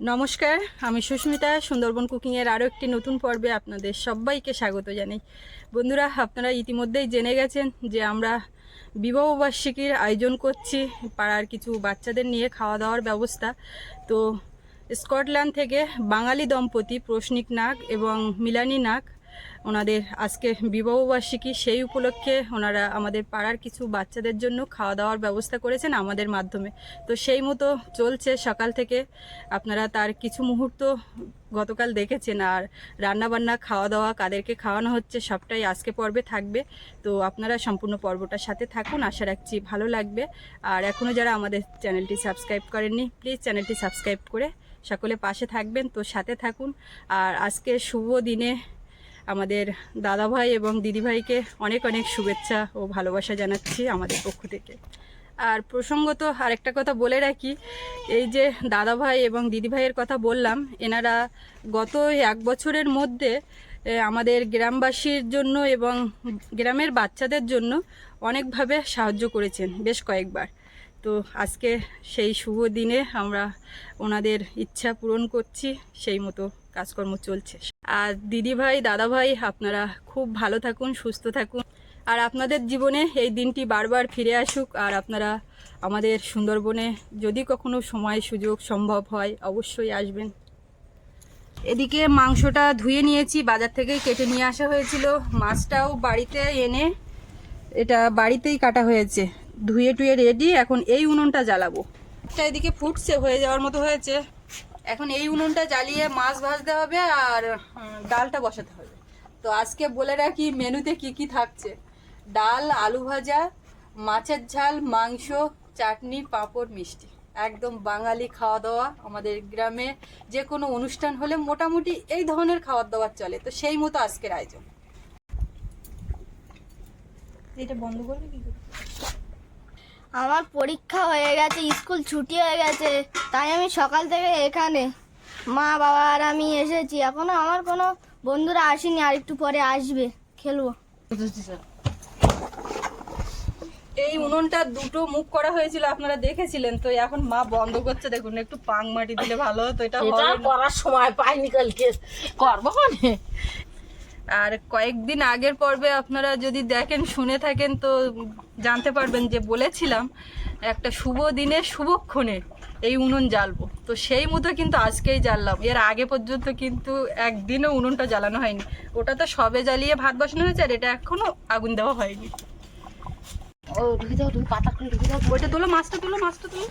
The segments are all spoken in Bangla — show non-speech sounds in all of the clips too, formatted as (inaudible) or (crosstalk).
নমস্কার, আমি সুস্মিতা, সুন্দরবন কুকিংয়ের আরও একটি নতুন পর্বে আপনাদের সবাইকে স্বাগত জানাই। বন্ধুরা, আপনারা ইতিমধ্যেই জেনে গেছেন যে আমরা বিবাহবার্ষিকীর আয়োজন করছি, পাড়ার কিছু বাচ্চাদের নিয়ে খাওয়া দাওয়ার ব্যবস্থা। তো, স্কটল্যান্ড থেকে বাঙালি দম্পতি প্রশ্নিক নাক এবং মিলানি নাগ ওনাদের আজকে বিবাহবার্ষিকী সেই উপলক্ষে ওনারা আমাদের পাড়ার কিছু বাচ্চাদের জন্য খাওয়া দাওয়ার ব্যবস্থা করেছেন আমাদের মাধ্যমে। তো সেই মতো চলছে সকাল থেকে। আপনারা তার কিছু মুহূর্ত গতকাল দেখেছেন আর রান্নাবান্না খাওয়া দাওয়া কাদেরকে খাওয়ানো হচ্ছে সবটাই আজকে পর্বে থাকবে। তো আপনারা সম্পূর্ণ পর্বটার সাথে থাকুন, আশা রাখছি ভালো লাগবে। আর এখনও যারা আমাদের চ্যানেলটি সাবস্ক্রাইব করেননি, প্লিজ চ্যানেলটি সাবস্ক্রাইব করে সকলে পাশে থাকবেন। তো সাথে থাকুন। আর আজকে শুভ দিনে আমাদের দাদাভাই এবং দিদিভাইকে অনেক অনেক শুভেচ্ছা ও ভালোবাসা জানাচ্ছি আমাদের পক্ষ থেকে। আর প্রসঙ্গত আরেকটা কথা বলে রাখি, এই যে দাদাভাই এবং দিদিভাইয়ের কথা বললাম, এনারা গত এক বছরের মধ্যে আমাদের গ্রামবাসীর জন্য এবং গ্রামের বাচ্চাদের জন্য অনেকভাবে সাহায্য করেছেন বেশ কয়েকবার। তো আজকে সেই শুভ দিনে আমরা ওনাদের ইচ্ছা পূরণ করছি, সেই মতো কাজকর্ম চলছে। আর দিদিভাই দাদাভাই আপনারা খুব ভালো থাকুন, সুস্থ থাকুন। আর আপনাদের জীবনে এই দিনটি বারবার ফিরে আসুক। আর আপনারা আমাদের সুন্দরবনে যদি কখনো সময়, সুযোগ সম্ভব হয়, অবশ্যই আসবেন। এদিকে মাংসটা ধুয়ে নিয়েছি, বাজার থেকেই কেটে নিয়ে আসা হয়েছিল। মাছটাও বাড়িতে এনে এটা বাড়িতেই কাটা হয়েছে। ধুয়ে টুয়ে রেডি, এখন এই উনুনটা জ্বালাবো। এদিকে ফুটছে, হয়ে যাওয়ার মতো হয়েছে। এখন এই উনুনটা জ্বালিয়ে মাছ ভাজতে হবে আর ডালটা বসাতে হবে। তো আজকে বলে রাখি, মেনুতে কি কি থাকছে? ডাল, আলু ভাজা, মাছের ঝাল, মাংস, চাটনি, পাঁপড়, মিষ্টি। একদম বাঙালি খাওয়া দাওয়া আমাদের গ্রামে। যে কোনো অনুষ্ঠান হলে মোটামুটি এই ধরনের খাবার দাবার চলে। তো সেই মতো আজকের আয়োজন। এটা বন্ধ করবে কি করে? আমার পরীক্ষা হয়ে গেছে স্কুল ছুটি হয়ে গেছে তাই আমি সকাল থেকে এখানে। মা বাবা আর আমি এসেছি। এখনও আমার কোনো বন্ধুরা আসেনি আর একটু পরে আসবে। খেলব। এই উনুনটা দুটো মুখ করা হয়েছিল আপনারা দেখেছিলেন? তো এখন মা বন্ধ করছে দেখুন একটু পাং মাটি দিলে ভালো হতো এটা করার সময় পাইনি কালকে। করব মানে? আর কয়েকদিন আগের পর্বে আপনারা যদি দেখেন শুনে থাকেন তো জানতে পারবেন যে বলেছিলাম একটা শুভ দিনে শুভক্ষণে এই উনুন জ্বালবো। তো সেই মতো কিন্তু আজকেই জ্বাললাম। এর আগে পর্যন্ত কিন্তু একদিনও উনুনটা জ্বালানো হয়নি। ওটা তো সবে জ্বালিয়ে ভাত বসানো হয়েছে আর এটা এখনও আগুন দেওয়া হয়নি। ও ঢুকে দাও ঢুকে পাতা করে ঢুকে দাও ওইটা তোলো মাছটা তোলো মাছটা তোলো।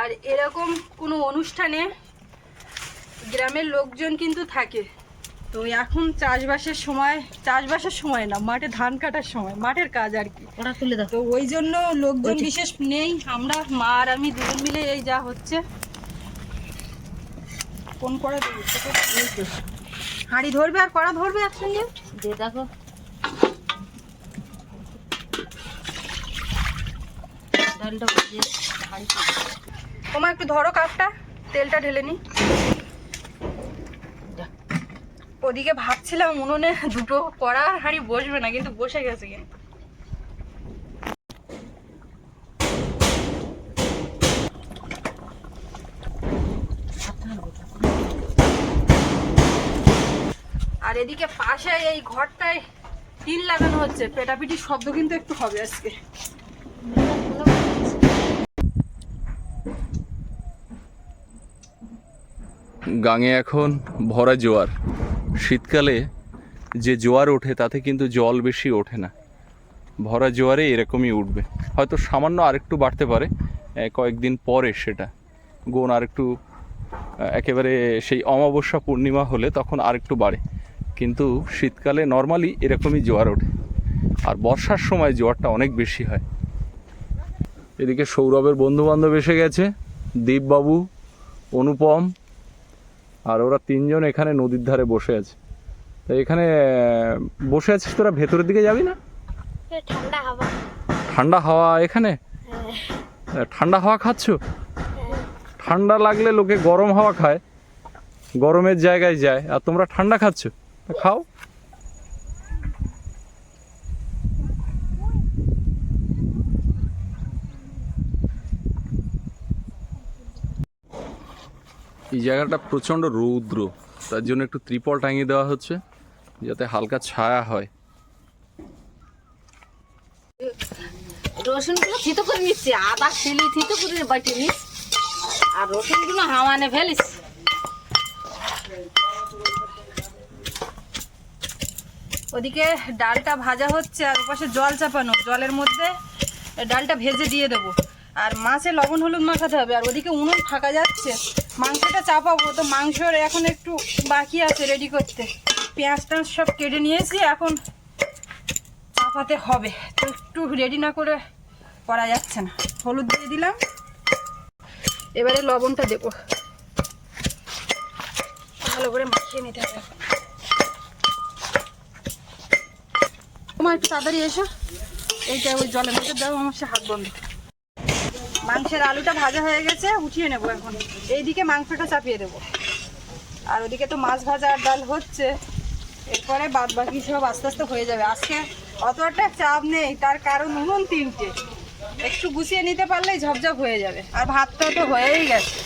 আর এরকম কোনো অনুষ্ঠানে গ্রামের লোকজন কিন্তু থাকে। তো এখন চাষবাসের সময় চাষবাসের সময় না মাঠে ধান কাটার সময় মাঠের কাজ আর কি। ওটা তুলে দাও। তো ওই জন্য লোকজন বিশেষ নেই আমরা মা আর আমি দুজন মিলে এই যা হচ্ছে। কোন করা দেবো হাঁড়ি ধরবে আর কড়া ধরবে একসঙ্গে? দেখো। ডালটা তোমার একটু ধরো কাপটা তেলটা ঢেলে নি। ওদিকে ভাবছিলাম উনুনে দুটো কড়া হাঁড়ি বসবে না, কিন্তু বসে গেছে কিন্তু আর এদিকে পাশে এই ঘরটায় টিন লাগানো হচ্ছে, পেটাপিটির শব্দ কিন্তু একটু হবে আজকে। গাঙে এখন ভরা জোয়ার। শীতকালে যে জোয়ার ওঠে, তাতে কিন্তু জল বেশি ওঠে না। ভরা জোয়ারে এরকমই উঠবে। হয়তো সামান্য আরেকটু বাড়তে পারে কয়েকদিন পরে সেটা। গুণ আরেকটু একেবারে সেই অমাবস্যা পূর্ণিমা হলে তখন আরেকটু বাড়ে। কিন্তু শীতকালে নর্মালি এরকমই জোয়ার ওঠে। আর বর্ষার সময় জোয়ারটা অনেক বেশি হয়। এদিকে সৌরভের বন্ধু বান্ধব এসে গেছে। দীপবাবু, অনুপম আর ওরা তিনজন এখানে নদীর ধারে বসে আছে। তো এখানে বসে আছিস তোরা ভেতরের দিকে যাবি না? ঠান্ডা হাওয়া। ঠান্ডা হাওয়া এখানে? ঠান্ডা হাওয়া খাচ্ছ? ঠান্ডা লাগলে লোকে গরম হাওয়া খায়। গরমের জায়গায় যায়। আর তোমরা ঠান্ডা খাচ্ছ? খাও। এই জায়গাটা প্রচণ্ড রৌদ্র। তার জন্য একটু ত্রিপল টাঙিয়ে দেওয়া হচ্ছে, যাতে হালকা ছায়া হয়। রসুনগুলো থিতো করে নিচ্ছি, আদা ছিলি থিতো করে বাটি নিস, আর রসুনগুলো হাওয়ানে ফেলিস। ওদিকে ডালটা ভাজা হচ্ছে, আর ওপাশে জল চাপানো, জলের মধ্যে ডালটা ভেজে দিয়ে দেবো। আর মাছে লবণ হলুদ মাখাতে হবে, আর ওদিকে উনুন ফাঁকা যাচ্ছে। মাংসটা চাপাবো, তো মাংসর এখন একটু বাকি আছে রেডি করতে। পেঁয়াজ টেঁয়াজ সব কেটে নিয়েছি, এখন চাপাতে হবে। তো একটু রেডি না করে করা যাচ্ছে না। হলুদ দিয়ে দিলাম। এবারে লবণটা দেবো। ভালো করে মাখিয়ে নিতে হবে তোমার একটু তাড়াতাড়ি এসো। এইটা ওই জলের মধ্যে দাও, আমার সে হাত বন্ধ। মাংসের আলুটা ভাজা হয়ে গেছে, উঠিয়ে নেব এখন। এইদিকে মাংসটা চাপিয়ে দেবো। আর ওদিকে তো মাছ ভাজা আর ডাল হচ্ছে। এরপরে বাদ বাকি সব আস্তে আস্তে হয়ে যাবে। আজকে অতটা চাপ নেই, তার কারণ উনুন তিনটে। একটু গুছিয়ে নিতে পারলেই ঝপঝপ হয়ে যাবে। আর ভাতটা তো হয়েই গেছে।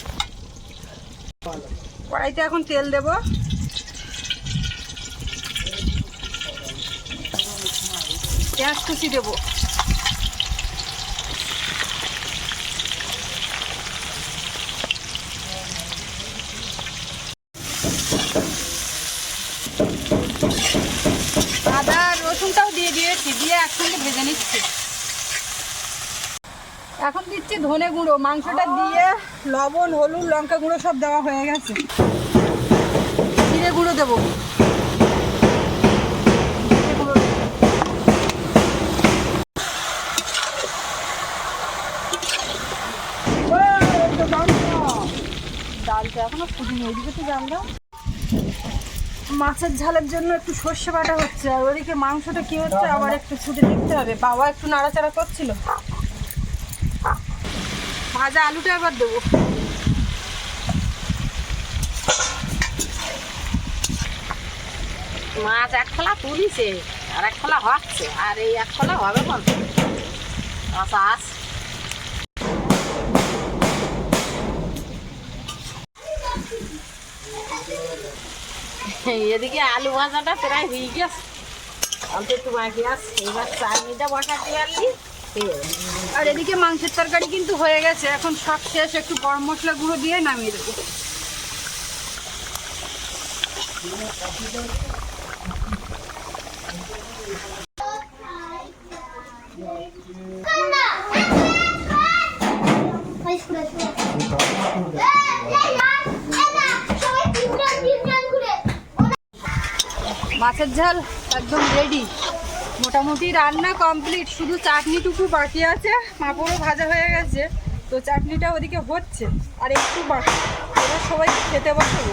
কড়াইতে এখন তেল দেবো। পেঁয়াজ কুচি দেবো আদা আর রসুনটাও দিয়ে দিয়েছি দিয়ে একসঙ্গে এখন দিচ্ছি ধনে গুঁড়ো, মাংসটা দিয়ে লবণ, হলুদ, লঙ্কা গুঁড়ো সব দেওয়া হয়ে গেছে। জিরে গুঁড়ো দেবো। ডালটা এখনও ফুটিনি, ওইদিকে তো দাও মাছের ঝালের জন্য একটু সর্ষে বাটা হচ্ছে আর ওদিকে মাংসটা কি হচ্ছে আবার একটু ফুটে দেখতে হবে। বাবা একটু নাড়াচাড়া করছিল। ভাজা আলুটা এবার দেবো। মাছ এক খোলা তুলিছে আর এক খোলা হচ্ছে আর এই এক খোলা হবে কোন আচ্ছা আস এদিকে আলু ভাজাটা প্রায় হয়ে গেছে। অল্প একটু বাকি আছে। এবার চাটনিটা বসাতে পারলি। আর এদিকে মাংসের তরকারি কিন্তু হয়ে গেছে। এখন সব শেষ। একটু গরম মশলা গুঁড়ো দিয়ে নামিয়ে দেবো। মাছের ঝাল একদম রেডি মোটামুটি রান্না কমপ্লিট শুধু চাটনিটুকু বাকি আছে পাঁপড়ও ভাজা হয়ে গেছে তো চাটনিটা ওদিকে হচ্ছে আর একটু বাকি। এবার সবাই খেতে বসবো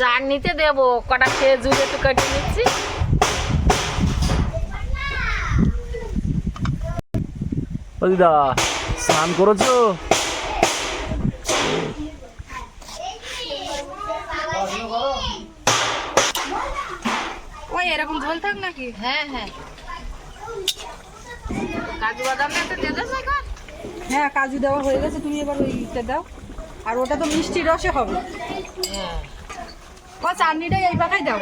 চাটনিতে দেবো কটা খেজুর একটু কাটিয়ে নিচ্ছি। দিদা স্নান করেছ? ঝোল থাক নাকি? হ্যাঁ হ্যাঁ। কাজু বাদামটা একটা দিয়ে দেবো এখন হ্যাঁ কাজু দেওয়া হয়ে গেছে তুমি এবার ওইটা দাও। আর ওটা তো মিষ্টি রসে হবে। হ্যাঁ। ও চাটনিটাই এই পাখায় দাও।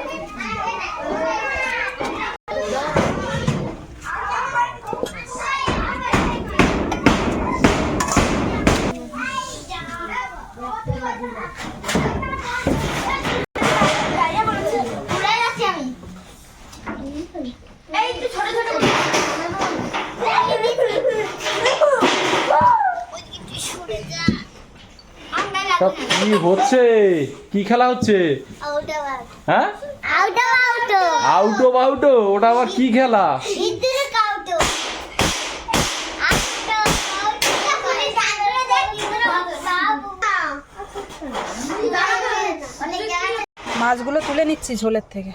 হচ্ছে? কি খেলা হচ্ছে? হ্যাঁ? আউটো বাউটো ওটা আবার কি খেলা? মাছগুলো তুলে নিচ্ছি ঝোলের থেকে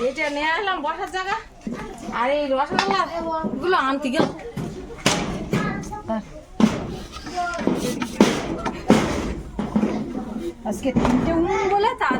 এটা বসার জায়গা? আর এই রসগোল্লা গুলো আনতে গেল। আজকে তিনটে উনুন বলে তাড়াতাড়ি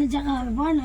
জায়গা হবে বল না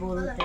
বলটা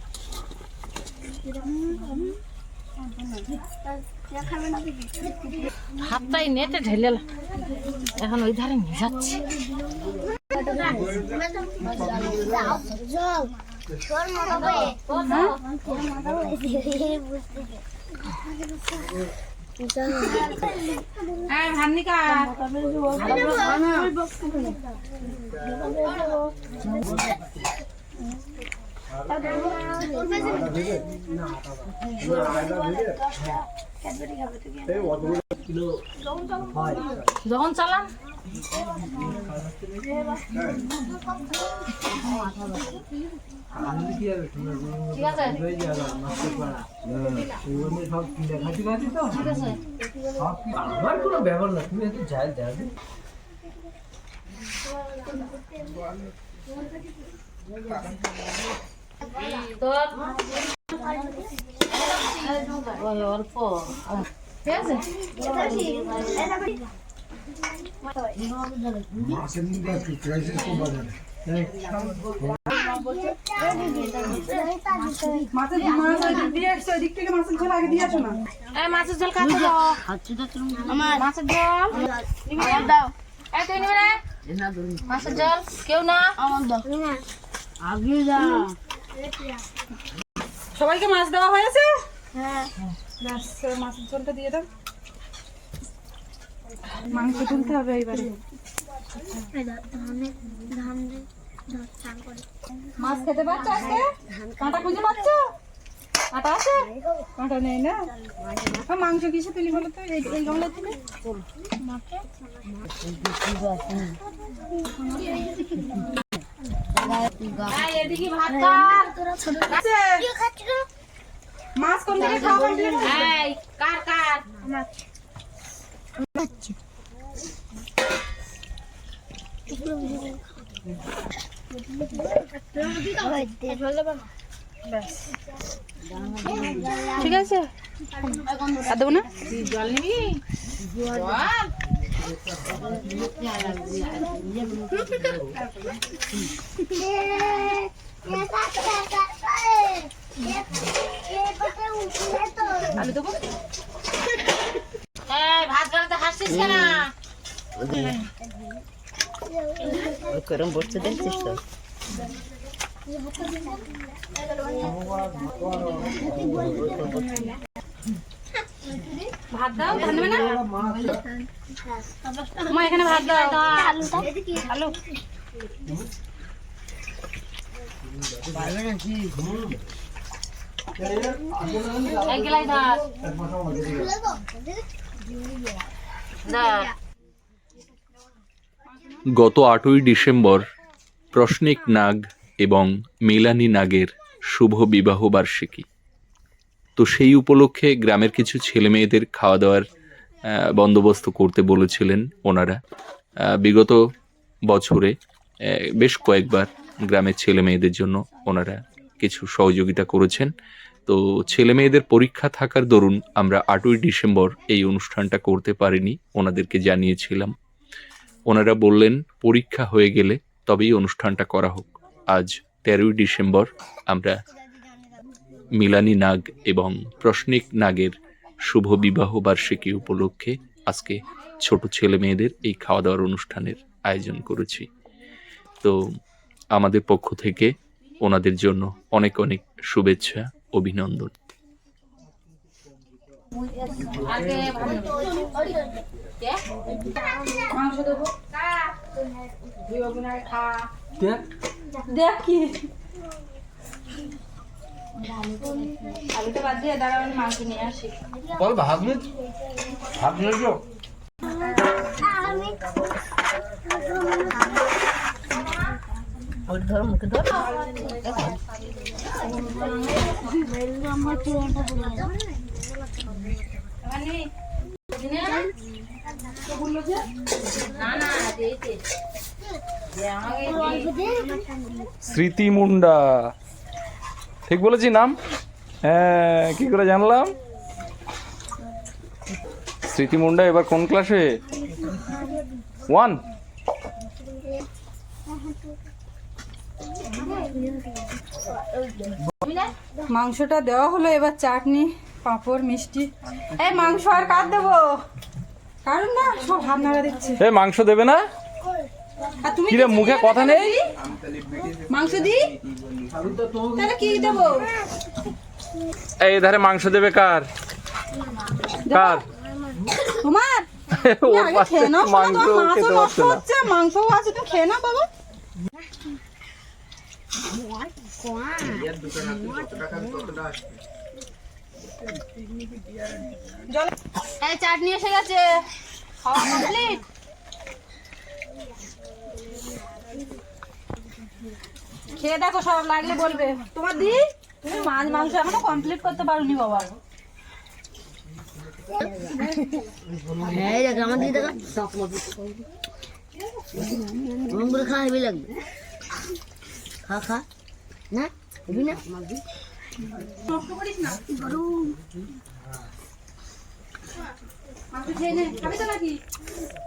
হাতটাই নেটে ঢেলে এখন ওই ধারে নিয়ে যাচ্ছি। ভান্নিকা যখন চালাম আমার কোনো ব্যাপার না তুমি একটু যাই যাবে তোর ওই অল্প ঠিক আছে মাছের ওই দিক থেকে মাছের আগে আমার দাও মাছের ঝোল? কেউ না? আমার দাও। সবাইকে মাছ দেওয়া হয়েছে? হ্যাঁ। মাছের ঝোলটা দিয়ে দাও। মাংস তুলতে হবে এইবারে। মাছ খেতে পারছ আজকে? কাঁটা খুঁজে পাচ্ছ? কাঁটা আছে? কাঁটা নেই না? মাংস কিসে তুলি বলো তো? এই গামলা তুলে। আছে। মাছ ঠিক আছে। দেবো না? জল নিবি জল আলু দেবো এই ভাত গালাতে হাসছিস কেন গত আটই ডিসেম্বর প্রশ্নিক নাগ এবং মেলানি নাগের শুভ বিবাহ বার্ষিকী। তো সেই উপলক্ষে গ্রামের কিছু ছেলে মেয়েদের খাওয়া দাওয়ার বন্দোবস্ত করতে বলেছিলেন ওনারা। বিগত বছরে বেশ কয়েকবার গ্রামের ছেলে মেয়েদের জন্য ওনারা কিছু সহযোগিতা করেছেন। তো ছেলে মেয়েদের পরীক্ষা থাকার দরুন আমরা আটই ডিসেম্বর এই অনুষ্ঠানটা করতে পারিনি, ওনাদেরকে জানিয়েছিলাম। ওনারা বললেন, পরীক্ষা হয়ে গেলে তবেই অনুষ্ঠানটা করা হোক। আজ তেরোই ডিসেম্বর, আমরা মিলানি নাগ এবং প্রশ্নিক নাগের শুভ বিবাহ বার্ষিকী উপলক্ষে আজকে ছোট ছেলে মেয়েদের এই খাওয়া দাওয়ার অনুষ্ঠানের আয়োজন করেছি। তো আমাদের পক্ষ থেকে ওনাদের জন্য অনেক অনেক শুভেচ্ছা অভিনন্দন। দেখ কি? আলুটা বাদ দিয়ে দাঁড়া আমি মাংস নিয়ে আসি। বল ভাত নে? ভাত নিয়ে এসো। স্মৃতি মুন্ডা। ঠিক বলেছি নাম? হ্যাঁ কি করে জানলাম? স্মৃতি মুন্ডা এবার কোন ক্লাসে ওয়ান মাংসটা দেওয়া হলো এবার চাটনি পাঁপড় মিষ্টি। এই মাংস আর কার দেবো? কারণ না? সব হাত নাড়া দিচ্ছে। এ মাংস দেবে না? আর তুমি কি মুখে কথা নেই? মাংস দি? তাহলে কি দেবো? এই ধারে মাংস দেবে কার? কার? তোমার? (laughs) মাংস খেতে পারছে না। আছে তুমি খেয়ে নাও বাবা। এই চাটনি এসে গেছে। খাওয়া কমপ্লিট খেয়ে দেখো সব লাগলে বলবে। তোমার দি তুমি মাছ মাংস এখনও কমপ্লিট করতে পারোনি বাবা। হ্যাঁ দেখ আমার দিকে দেখা। খা হেবি লাগবে। খা খা। না হেবি না? মাংস খেয়ে নে। খাবি তো নাকি?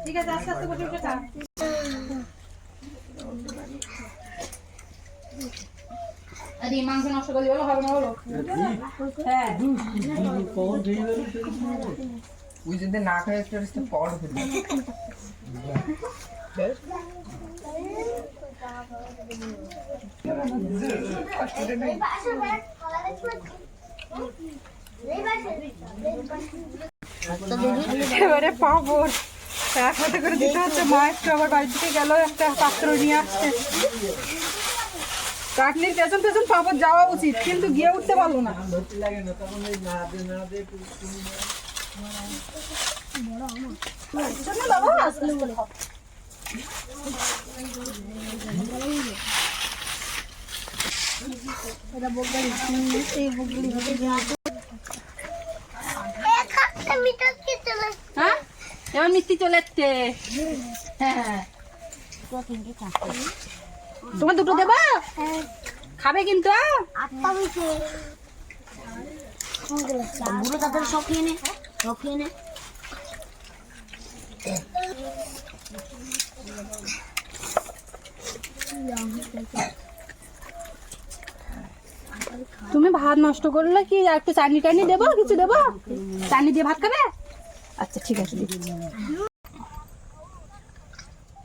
ঠিক আছে আস্তে আস্তে খা। আরে মাংস নষ্ট করে দিবো হবে না বলো হ্যাঁ ওই যদি না একটা ফেলবে। এবারে পাঁপড়। এক হাতে করে দিতে হচ্ছে মা একটু আবার বাড়ি থেকে গেল একটা পাত্র নিয়ে আসছে। চাটনির পেছন পেছন পাঁপড় যাওয়া উচিত, কিন্তু গিয়ে উঠতে পারল না। হ্যাঁ? এবার মিষ্টি চলে এসছে। হ্যাঁ। তোমার দুটো দেবা? খাবে কিন্তু বুড়ো তাদের সব খেয়ে নে সব খেয়ে নে। তুমি ভাত নষ্ট করলে কি আর একটু চাটনি টানি দেবো কিছু দেবো? চাটনি দিয়ে ভাত খাবে? আচ্ছা ঠিক আছে।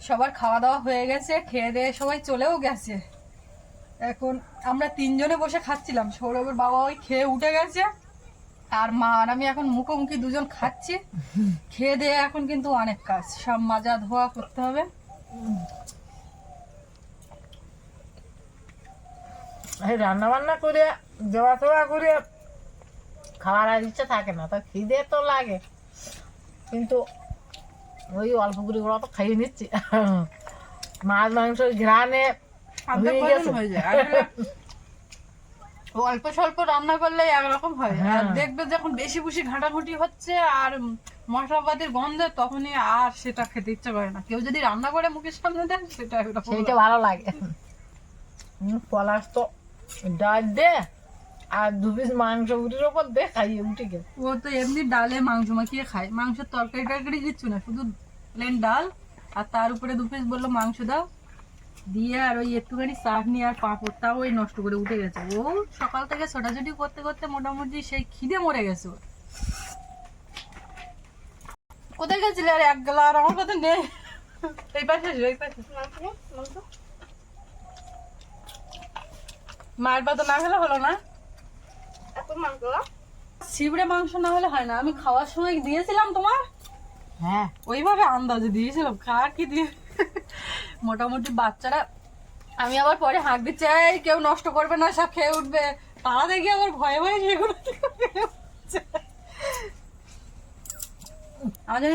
সবার খাওয়া দাওয়া হয়ে গেছে খেয়ে দিয়ে সবাই চলেও গেছে। এখন আমরা তিনজনে বসে খাচ্ছিলাম। সৌরভের বাবা ওই খেয়ে উঠে গেছে, আর মা আর আমি এখন মুখোমুখি দুজন খাচ্ছি। খেয়ে দিয়ে এখন কিন্তু অনেক কাজ, সব মাজা ধোয়া করতে হবে। রান্না বান্না করে জবা টবা করে খাওয়ার আর ইচ্ছা থাকে না, তা খিদে তো লাগে। কিন্তু ওই অল্প করে ওরা তো খাইয়ে নিচ্ছি। মাছ মাংস ঘ্রাণে অল্প স্বল্প রান্না করলে একরকম হয়। আর হ্যাঁ। দেখবে যখন বেশি বেশি ঘাটাঘুটি হচ্ছে আর মশলাপাতির গন্ধে তখনই আর সেটা খেতে ইচ্ছা করে না। কেউ যদি রান্না করে মুখের সামনে দেয় সেটা একরকম ভালো লাগে। পলাশ তো ডাল দে। আর দু পিস মাংস উটির ওপর দে খাইয়ে উঠে গে ও তো এমনি ডালে মাংস মাখিয়ে খায়। মাংসের তরকারি টরকারি কিচ্ছু না, শুধু প্লেন ডাল আর তার উপরে দু পিস বলল, মাংস দাও। দিয়ে আর ওই একটুখানি চাটনি আর পাঁপড়, তাও ওই নষ্ট করে উঠে গেছে। ও সকাল থেকে ছোটাছুটি করতে করতে মোটামুটি সেই খিদে মরে গেছে কোথায় গেছিলে আর? এক গেলা আর আমার কথা নেই। এই পাশে এই পাশে। মায়ের পাতা না খেলে হলো না? এত মাংস? ছিবড়ে মাংস না হলে হয় না। আমি খাওয়ার সময় দিয়েছিলাম তোমার? হ্যাঁ। ওইভাবে আন্দাজে দিয়েছিলাম। কার কি দিয়ে? মোটামুটি বাচ্চারা আমি আবার পরে হাঁক দিচ্ছি "এই, কেউ নষ্ট করবে না সব খেয়ে উঠবে। তারা দেখি আবার ভয়ে ভয়ে সেগুলো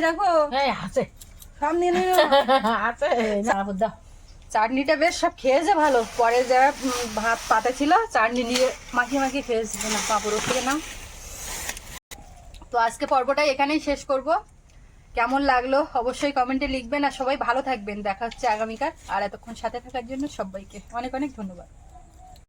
রাখো এই আছে। নিও। (laughs) আছে না দাও চাটনিটা বেশ সব খেয়েছে ভালো। পরে যা ভাত পাতে ছিল, চাটনি নিয়ে মাখিয়ে মাখিয়ে খেয়েছে। না, পাপড় থেকে নাম তো আজকে পর্বটা এখানেই শেষ করব। কেমন লাগল অবশ্যই কমেন্টে লিখবেন। আর সবাই ভালো থাকবেন। দেখা হচ্ছে আগামীকাল। আর এতক্ষণ সাথে থাকার জন্য সবাইকে অনেক অনেক ধন্যবাদ।